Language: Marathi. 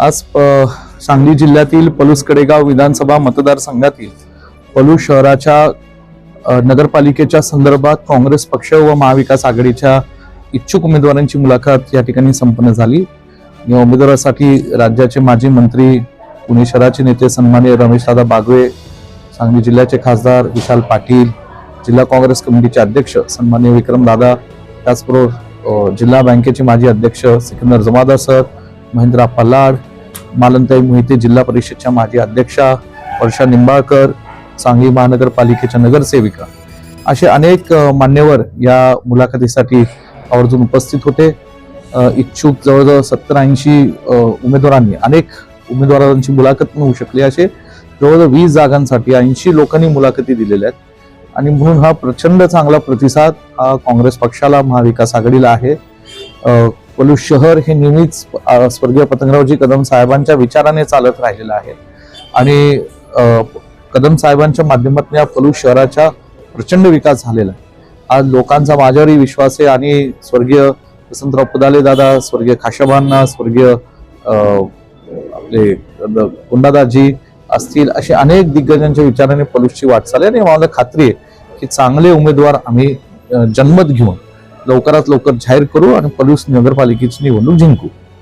आज सांगली जिल्ह्यातील पलूस कडेगाव विधानसभा मतदारसंघातील पलूस शहराच्या नगरपालिकेच्या संदर्भात काँग्रेस पक्ष व महाविकास आघाडीच्या इच्छुक उमेदवारांची मुलाखत या ठिकाणी संपन्न झाली. या उमेदवारासाठी राज्याचे माजी मंत्री पुणे शहराचे नेते सन्मान्य रमेशदादा बागवे सांगली जिल्ह्याचे खासदार विशाल पाटील जिल्हा काँग्रेस कमिटीचे अध्यक्ष सन्मान्य विक्रमदादा त्याचबरोबर जिल्हा बँकेचे माजी अध्यक्ष सिकंदर जमादार सर महेंद्रा पल्लाड मालनताई मोहिते जिल्हा परिषदच्या माजी अध्यक्षा वर्षा निंबाळकर सांगली महानगरपालिकेच्या नगरसेविका. असे अनेक मान्यवर या मुलाखतीसाठी आवर्जून उपस्थित होते. इच्छुक जवळजवळ सत्तर ऐंशी उमेदवारांनी अनेक उमेदवारांची मुलाखत होऊ शकली असे. जवळजवळ वीस जागांसाठी ऐंशी लोकांनी मुलाखती दिलेल्या आहेत. आणि म्हणून हा प्रचंड चांगला प्रतिसाद हा काँग्रेस पक्षाला महाविकास आघाडीला आहे. पलूस शहर हे नेहमीच स्वर्गीय पतंगरावजी कदम साहेबांच्या विचाराने चालत राहिलेलं आहे. आणि कदम साहेबांच्या माध्यमातून या पलूस शहराचा प्रचंड विकास झालेला आहे. आज लोकांचा माझ्यावरही विश्वास आहे आणि स्वर्गीय वसंतराव पुदाले दादा स्वर्गीय खाशाबांना स्वर्गीय आपले गुंडादाजी असतील असे अनेक दिग्गजांच्या विचाराने पलूसची वाटचाल आहे. आणि मला खात्री आहे की चांगले उमेदवार आम्ही जन्मत घेऊन लवकरात लवकर जाहीर करू आणि पलूस नगरपालिकेची निवडणूक जिंकू.